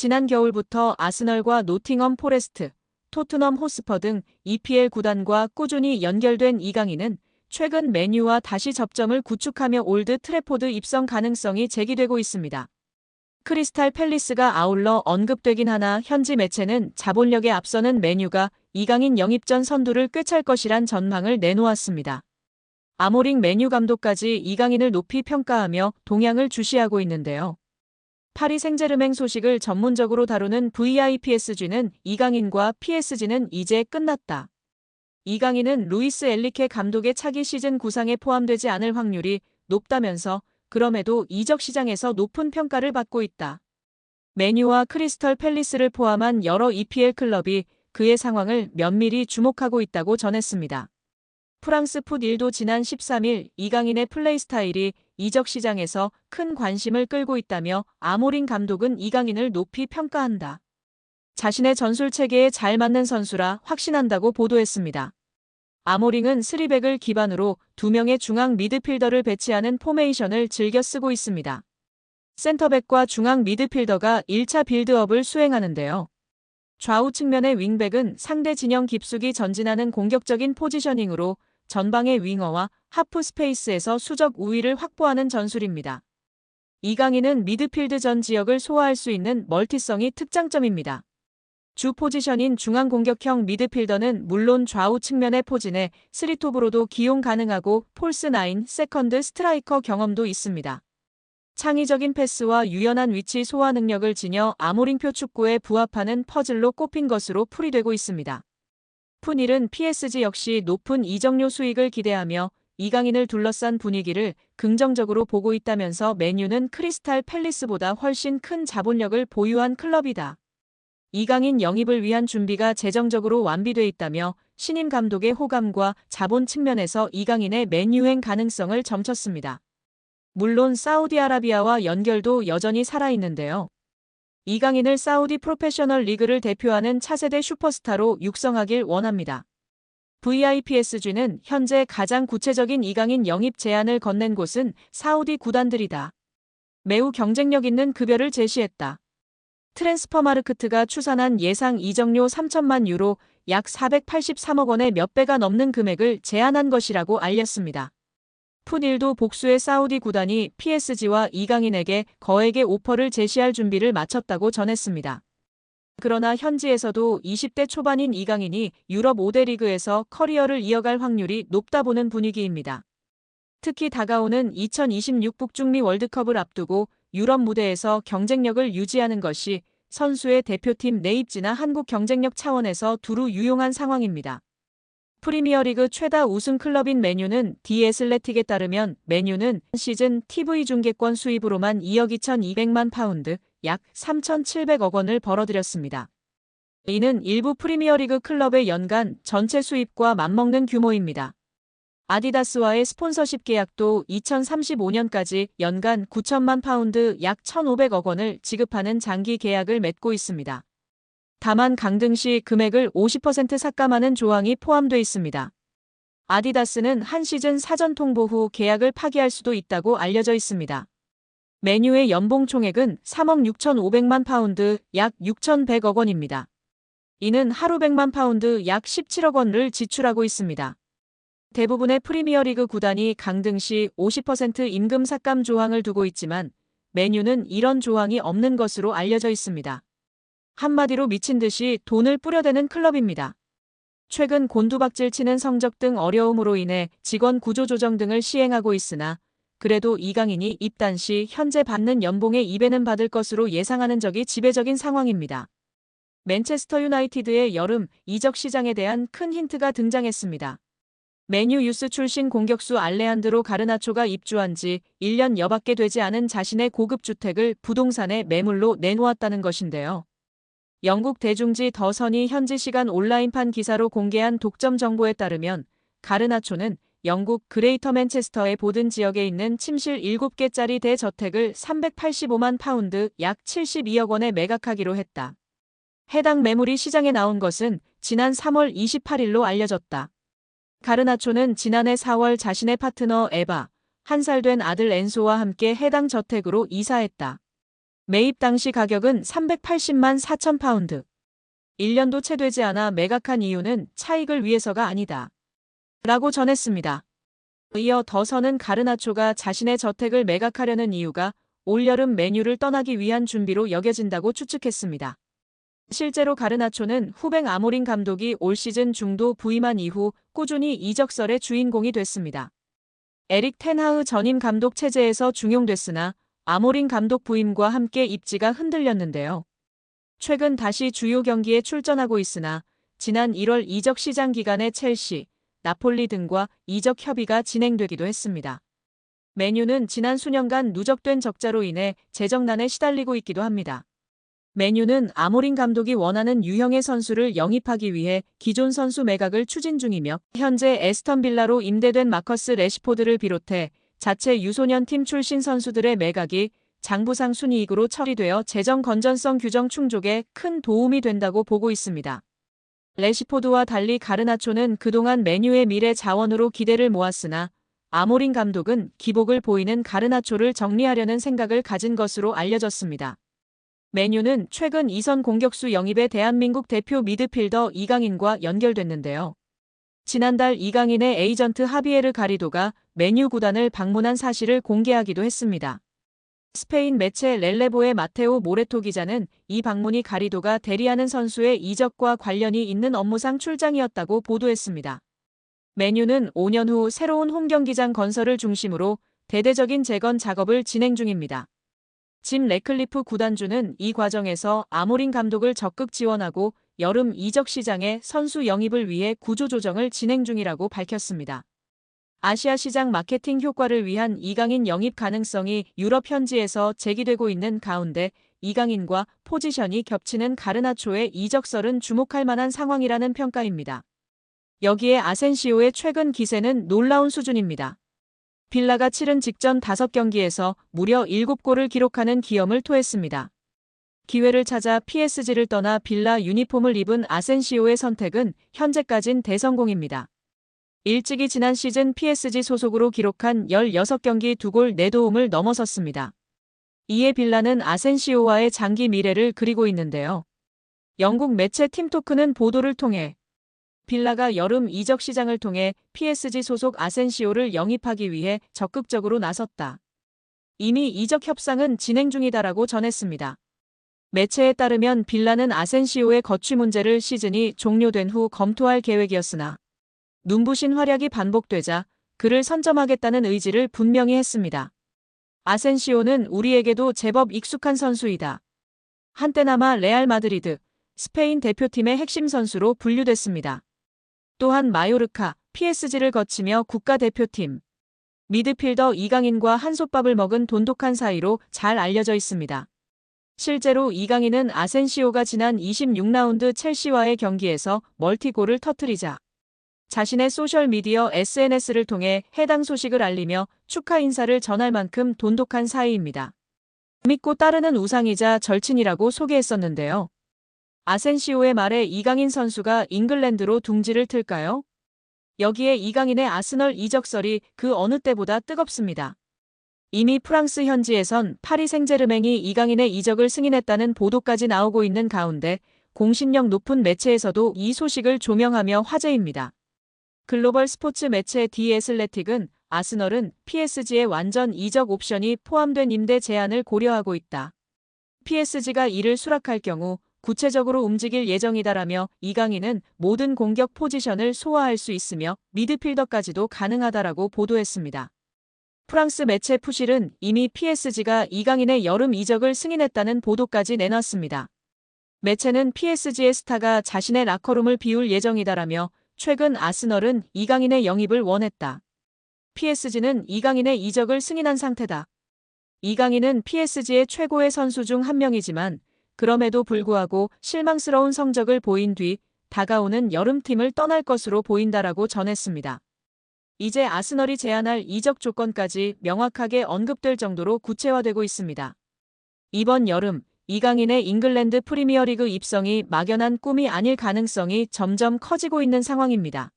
지난 겨울부터 아스널과 노팅엄 포레스트, 토트넘 호스퍼 등 EPL 구단과 꾸준히 연결된 이강인은 최근 메뉴와 다시 접점을 구축하며 올드 트래포드 입성 가능성이 제기되고 있습니다. 크리스탈 팰리스가 아울러 언급되긴 하나 현지 매체는 자본력에 앞서는 메뉴가 이강인 영입 전 선두를 꿰찰 것이란 전망을 내놓았습니다. 아모링 메뉴 감독까지 이강인을 높이 평가하며 동향을 주시하고 있는데요. 파리 생제르맹 소식을 전문적으로 다루는 VIPSG는 이강인과 PSG는 이제 끝났다. 이강인은 루이스 엘리케 감독의 차기 시즌 구상에 포함되지 않을 확률이 높다면서 그럼에도 이적 시장에서 높은 평가를 받고 있다. 메뉴와 크리스털 팰리스를 포함한 여러 EPL 클럽이 그의 상황을 면밀히 주목하고 있다고 전했습니다. 프랑스 풋1도 지난 13일 이강인의 플레이 스타일이 이적 시장에서 큰 관심을 끌고 있다며 아모린 감독은 이강인을 높이 평가한다. 자신의 전술 체계에 잘 맞는 선수라 확신한다고 보도했습니다. 아모링은 스리백을 기반으로 두 명의 중앙 미드필더를 배치하는 포메이션을 즐겨 쓰고 있습니다. 센터백과 중앙 미드필더가 1차 빌드업을 수행하는데요. 좌우 측면의 윙백은 상대 진영 깊숙이 전진하는 공격적인 포지셔닝으로 전방의 윙어와 하프 스페이스에서 수적 우위를 확보하는 전술입니다. 이강인은 미드필드 전 지역을 소화할 수 있는 멀티성이 특장점입니다. 주 포지션인 중앙 공격형 미드필더는 물론 좌우 측면의 포진에 스리톱으로도 기용 가능하고 폴스 9 세컨드 스트라이커 경험도 있습니다. 창의적인 패스와 유연한 위치 소화 능력을 지녀 아모링표 축구에 부합하는 퍼즐로 꼽힌 것으로 풀이되고 있습니다. 푸닐은 PSG 역시 높은 이적료 수익을 기대하며 이강인을 둘러싼 분위기를 긍정적으로 보고 있다면서 메뉴는 크리스탈 팰리스보다 훨씬 큰 자본력을 보유한 클럽이다. 이강인 영입을 위한 준비가 재정적으로 완비돼 있다며 신임 감독의 호감과 자본 측면에서 이강인의 맨유행 가능성을 점쳤습니다. 물론 사우디아라비아와 연결도 여전히 살아있는데요. 이강인을 사우디 프로페셔널 리그를 대표하는 차세대 슈퍼스타로 육성하길 원합니다. VIPSG는 현재 가장 구체적인 이강인 영입 제안을 건넨 곳은 사우디 구단들이다. 매우 경쟁력 있는 급여를 제시했다. 트랜스퍼마르크트가 추산한 예상 이적료 3천만 유로 약 483억 원의 몇 배가 넘는 금액을 제안한 것이라고 알렸습니다. 푸닐도 복수의 사우디 구단이 PSG와 이강인에게 거액의 오퍼를 제시할 준비를 마쳤다고 전했습니다. 그러나 현지에서도 20대 초반인 이강인이 유럽 5대 리그에서 커리어를 이어갈 확률이 높다 보는 분위기입니다. 특히 다가오는 2026 북중미 월드컵을 앞두고 유럽 무대에서 경쟁력을 유지하는 것이 선수의 대표팀 내입지나 한국 경쟁력 차원에서 두루 유용한 상황입니다. 프리미어리그 최다 우승 클럽인 메뉴는 디에슬레틱에 따르면 메뉴는 시즌 TV 중계권 수입으로만 2억 2,200만 파운드, 약 3,700억 원을 벌어들였습니다. 이는 일부 프리미어리그 클럽의 연간 전체 수입과 맞먹는 규모입니다. 아디다스와의 스폰서십 계약도 2035년까지 연간 9천만 파운드 약 1,500억 원을 지급하는 장기 계약을 맺고 있습니다. 다만 강등 시 금액을 50% 삭감하는 조항이 포함되어 있습니다. 아디다스는 한 시즌 사전 통보 후 계약을 파기할 수도 있다고 알려져 있습니다. 메뉴의 연봉 총액은 3억 6,500만 파운드 약 6,100억 원입니다. 이는 하루 100만 파운드 약 17억 원을 지출하고 있습니다. 대부분의 프리미어리그 구단이 강등 시 50% 임금 삭감 조항을 두고 있지만 메뉴는 이런 조항이 없는 것으로 알려져 있습니다. 한마디로 미친 듯이 돈을 뿌려대는 클럽입니다. 최근 곤두박질 치는 성적 등 어려움으로 인해 직원 구조 조정 등을 시행하고 있으나 그래도 이강인이 입단 시 현재 받는 연봉의 2배는 받을 것으로 예상하는 적이 지배적인 상황입니다. 맨체스터 유나이티드의 여름 이적 시장에 대한 큰 힌트가 등장했습니다. 메뉴 유스 출신 공격수 알레한드로 가르나초가 입주한 지 1년 여밖에 되지 않은 자신의 고급 주택을 부동산에 매물로 내놓았다는 것인데요. 영국 대중지 더선이 현지 시간 온라인판 기사로 공개한 독점 정보에 따르면 가르나초는 영국 그레이터 맨체스터의 보든 지역에 있는 침실 7개짜리 대저택을 385만 파운드 약 72억 원에 매각하기로 했다. 해당 매물이 시장에 나온 것은 지난 3월 28일로 알려졌다. 가르나초는 지난해 4월 자신의 파트너 에바, 한 살 된 아들 엔소와 함께 해당 저택으로 이사했다. 매입 당시 가격은 380만 4천 파운드. 1년도 채 되지 않아 매각한 이유는 차익을 위해서가 아니다. 라고 전했습니다. 이어 더서는 가르나초가 자신의 저택을 매각하려는 이유가 올여름 메뉴를 떠나기 위한 준비로 여겨진다고 추측했습니다. 실제로 가르나초는 후뱅 아모린 감독이 올 시즌 중도 부임한 이후 꾸준히 이적설의 주인공이 됐습니다. 에릭 텐하흐 전임 감독 체제에서 중용됐으나 아모린 감독 부임과 함께 입지가 흔들렸는데요. 최근 다시 주요 경기에 출전하고 있으나 지난 1월 이적 시장 기간에 첼시, 나폴리 등과 이적 협의가 진행되기도 했습니다. 메뉴는 지난 수년간 누적된 적자로 인해 재정난에 시달리고 있기도 합니다. 메뉴는 아모린 감독이 원하는 유형의 선수를 영입하기 위해 기존 선수 매각을 추진 중이며 현재 에스턴 빌라로 임대된 마커스 레시포드를 비롯해 자체 유소년 팀 출신 선수들의 매각이 장부상 순이익으로 처리되어 재정 건전성 규정 충족에 큰 도움이 된다고 보고 있습니다. 레시포드와 달리 가르나초는 그동안 메뉴의 미래 자원으로 기대를 모았으나 아모린 감독은 기복을 보이는 가르나초를 정리하려는 생각을 가진 것으로 알려졌습니다. 메뉴는 최근 이선 공격수 영입의 대한민국 대표 미드필더 이강인과 연결됐는데요. 지난달 이강인의 에이전트 하비에르 가리도가 메뉴 구단을 방문한 사실을 공개하기도 했습니다. 스페인 매체 렐레보의 마테오 모레토 기자는 이 방문이 가리도가 대리하는 선수의 이적과 관련이 있는 업무상 출장이었다고 보도했습니다. 메뉴는 5년 후 새로운 홈경기장 건설을 중심으로 대대적인 재건 작업을 진행 중입니다. 짐 레클리프 구단주는 이 과정에서 아모린 감독을 적극 지원하고 여름 이적 시장에 선수 영입을 위해 구조조정을 진행 중이라고 밝혔습니다. 아시아 시장 마케팅 효과를 위한 이강인 영입 가능성이 유럽 현지에서 제기되고 있는 가운데 이강인과 포지션이 겹치는 가르나초의 이적설은 주목할 만한 상황이라는 평가입니다. 여기에 아센시오의 최근 기세는 놀라운 수준입니다. 빌라가 치른 직전 5경기에서 무려 7골을 기록하는 기염을 토했습니다. 기회를 찾아 PSG를 떠나 빌라 유니폼을 입은 아센시오의 선택은 현재까진 대성공입니다. 일찍이 지난 시즌 PSG 소속으로 기록한 16경기 2골 4도움을 넘어섰습니다. 이에 빌라는 아센시오와의 장기 미래를 그리고 있는데요. 영국 매체 팀토크는 보도를 통해 빌라가 여름 이적 시장을 통해 PSG 소속 아센시오를 영입하기 위해 적극적으로 나섰다. 이미 이적 협상은 진행 중이다라고 전했습니다. 매체에 따르면 빌라는 아센시오의 거취 문제를 시즌이 종료된 후 검토할 계획이었으나 눈부신 활약이 반복되자 그를 선점하겠다는 의지를 분명히 했습니다. 아센시오는 우리에게도 제법 익숙한 선수이다. 한때나마 레알 마드리드, 스페인 대표팀의 핵심 선수로 분류됐습니다. 또한 마요르카, PSG를 거치며 국가대표팀, 미드필더 이강인과 한솥밥을 먹은 돈독한 사이로 잘 알려져 있습니다. 실제로 이강인은 아센시오가 지난 26라운드 첼시와의 경기에서 멀티골을 터뜨리자 자신의 소셜미디어 SNS를 통해 해당 소식을 알리며 축하 인사를 전할 만큼 돈독한 사이입니다. 믿고 따르는 우상이자 절친이라고 소개했었는데요. 아센시오의 말에 이강인 선수가 잉글랜드로 둥지를 틀까요? 여기에 이강인의 아스널 이적설이 그 어느 때보다 뜨겁습니다. 이미 프랑스 현지에선 파리 생제르맹이 이강인의 이적을 승인했다는 보도까지 나오고 있는 가운데 공신력 높은 매체에서도 이 소식을 조명하며 화제입니다. 글로벌 스포츠 매체 디 에슬레틱은 아스널은 PSG의 완전 이적 옵션이 포함된 임대 제한을 고려하고 있다. PSG가 이를 수락할 경우 구체적으로 움직일 예정이다라며 이강인은 모든 공격 포지션을 소화할 수 있으며 미드필더까지도 가능하다라고 보도했습니다. 프랑스 매체 푸실은 이미 PSG가 이강인의 여름 이적을 승인했다는 보도까지 내놨습니다. 매체는 PSG의 스타가 자신의 라커룸을 비울 예정이다라며 최근 아스널은 이강인의 영입을 원했다. PSG는 이강인의 이적을 승인한 상태다. 이강인은 PSG의 최고의 선수 중 한 명이지만 그럼에도 불구하고 실망스러운 성적을 보인 뒤 다가오는 여름팀을 떠날 것으로 보인다라고 전했습니다. 이제 아스널이 제안할 이적 조건까지 명확하게 언급될 정도로 구체화되고 있습니다. 이번 여름 이강인의 잉글랜드 프리미어리그 입성이 막연한 꿈이 아닐 가능성이 점점 커지고 있는 상황입니다.